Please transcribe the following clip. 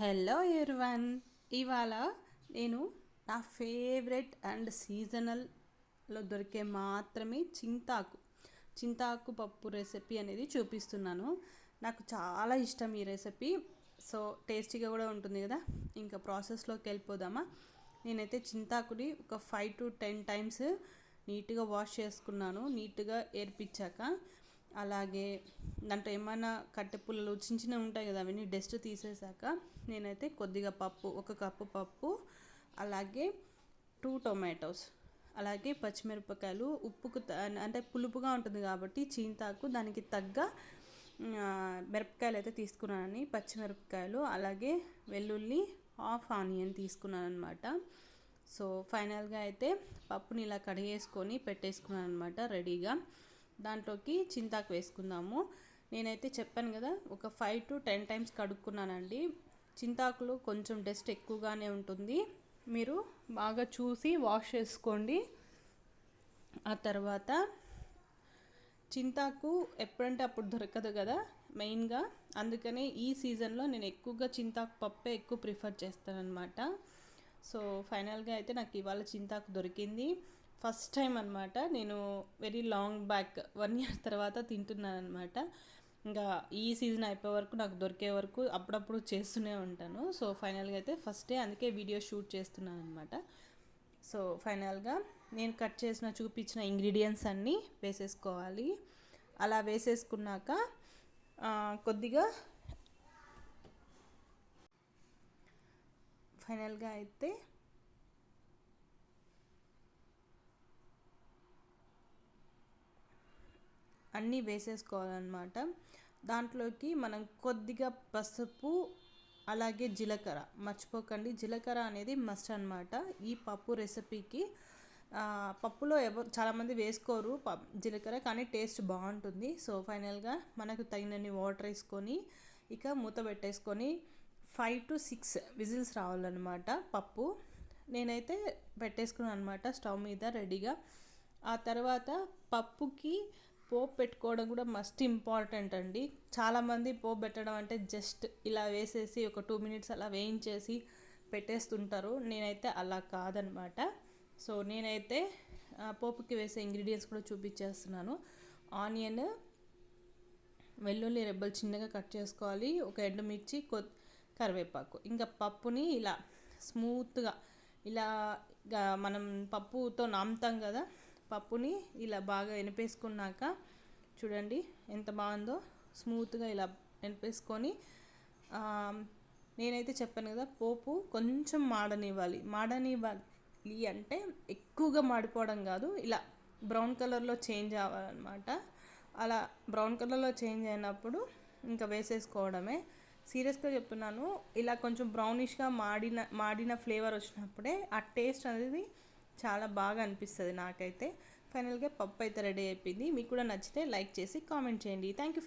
Hello Erwan ఇవాళ నేను నా ఫేవరెట్ అండ్ సీజనల్లో దొరికే మాత్రమే చింతాకు. చింతాకు పప్పు రెసిపీ అనేది చూపిస్తున్నాను. నాకు చాలా ఇష్టం ఈ రెసిపీ. సో టేస్టీగా కూడా ఉంటుంది కదా. ఇంకా ప్రాసెస్లోకి వెళ్ళిపోదామా? నేనైతే చింతాకుని ఒక ఫైవ్ టు టెన్ టైమ్స్ నీట్గా వాష్ చేసుకున్నాను. నీట్గా ఏర్పించాక అలాగే దాంట్లో ఏమైనా కట్టె పుల్లలు చిన్న చిన్నవి ఉంటాయి కదా అవన్నీ డస్ట్ తీసేసాక నేనైతే కొద్దిగా పప్పు ఒక కప్పు పప్పు అలాగే టూ టొమాటోస్ అలాగే పచ్చిమిరపకాయలు ఉప్పుకు అంటే పులుపుగా ఉంటుంది కాబట్టి చీంతాకు దానికి తగ్గ మిరపకాయలు అయితే తీసుకున్నానని పచ్చిమిరపకాయలు అలాగే వెల్లుల్లి హాఫ్ ఆనియన్ తీసుకున్నాను అనమాట సో ఫైనల్గా అయితే పప్పుని ఇలా కడిగేసుకొని పెట్టేసుకున్నాను అనమాట రెడీగా. దాంట్లోకి చింతాకు వేసుకుందాము. నేనైతే చెప్పాను కదా ఒక ఫైవ్ టు టెన్ టైమ్స్ కడుక్కున్నానండి. చింతాకులు కొంచెం డస్ట్ ఎక్కువగానే ఉంటుంది. మీరు బాగా చూసి వాష్ చేసుకోండి. ఆ తర్వాత చింతాకు ఎప్పుడంటే అప్పుడు దొరకదు కదా మెయిన్గా. అందుకనే ఈ సీజన్లో నేను ఎక్కువగా చింతాకు పప్పే ఎక్కువ ప్రిఫర్ చేస్తానన్నమాట. సో ఫైనల్గా అయితే నాకు ఇవాళ చింతాకు దొరికింది. ఫస్ట్ టైం అనమాట నేను very long back one year తర్వాత తింటున్నాను అనమాట ఇంకా ఈ సీజన్ అయిపోయే వరకు నాకు దొరికే వరకు అప్పుడప్పుడు చేస్తూనే ఉంటాను. సో ఫైనల్గా అయితే ఫస్ట్ డే అందుకే వీడియో షూట్ చేస్తున్నాను అనమాట సో ఫైనల్గా నేను కట్ చేసిన చూపించిన ఇంగ్రీడియంట్స్ అన్నీ వేసేసుకోవాలి. అలా వేసేసుకున్నాక కొద్దిగా ఫైనల్గా అయితే అన్నీ వేసేసుకోవాలన్నమాట. దాంట్లోకి మనం కొద్దిగా పసుపు అలాగే జీలకర్ర. మర్చిపోకండి జీలకర్ర అనేది మస్ట్ అనమాట ఈ పప్పు రెసిపీకి పప్పులో ఎవరు చాలామంది వేసుకోరు జీలకర్ర కానీ టేస్ట్ బాగుంటుంది. సో ఫైనల్గా మనకు తగినన్ని వాటర్ వేసుకొని ఇక మూత పెట్టేసుకొని ఫైవ్ టు సిక్స్ విజిల్స్ రావాలన్నమాట పప్పు. నేనైతే పెట్టేసుకున్నాను అనమాట స్టవ్ మీద రెడీగా ఆ తర్వాత పప్పుకి పోపు పెట్టుకోవడం కూడా మస్ట్ ఇంపార్టెంట్ అండి. చాలామంది పోపు పెట్టడం అంటే జస్ట్ ఇలా వేసేసి ఒక టూ మినిట్స్ అలా వేయించేసి పెట్టేస్తుంటారు. నేనైతే అలా కాదనమాట. సో నేనైతే పోపుకి వేసే ఇంగ్రీడియంట్స్ కూడా చూపించేస్తున్నాను. ఆనియన్ వెల్లుల్లి రెబ్బలు చిన్నగా కట్ చేసుకోవాలి. ఒక ఎండుమిర్చి కొ కరివేపాకు. ఇంకా పప్పుని ఇలా స్మూత్గా ఇలా మనం పప్పుతో నాముతాం కదా పప్పుని ఇలా బాగా ఎనిపేసుకున్నాక చూడండి ఎంత బాగుందో స్మూత్గా ఇలా ఎనిపేసుకొని నేనైతే చెప్పాను కదా పోపు కొంచెం మాడనివ్వాలి. మాడనివ్వాలి అంటే ఎక్కువగా మాడిపోవడం కాదు ఇలా బ్రౌన్ కలర్లో చేంజ్ అవ్వాలన్నమాట. అలా బ్రౌన్ కలర్లో చేంజ్ అయినప్పుడు ఇంకా వేసేసుకోవడమే. సీరియస్గా చెప్తున్నాను ఇలా కొంచెం బ్రౌనిష్గా మాడిన మాడిన ఫ్లేవర్ వచ్చినప్పుడే ఆ టేస్ట్ అనేది చాలా బాగా అనిపిస్తుంది నాకైతే. ఫైనల్గా పప్పు అయితే రెడీ అయిపోయింది. మీకు కూడా నచ్చితే లైక్ చేసి కామెంట్ చేయండి. Thank you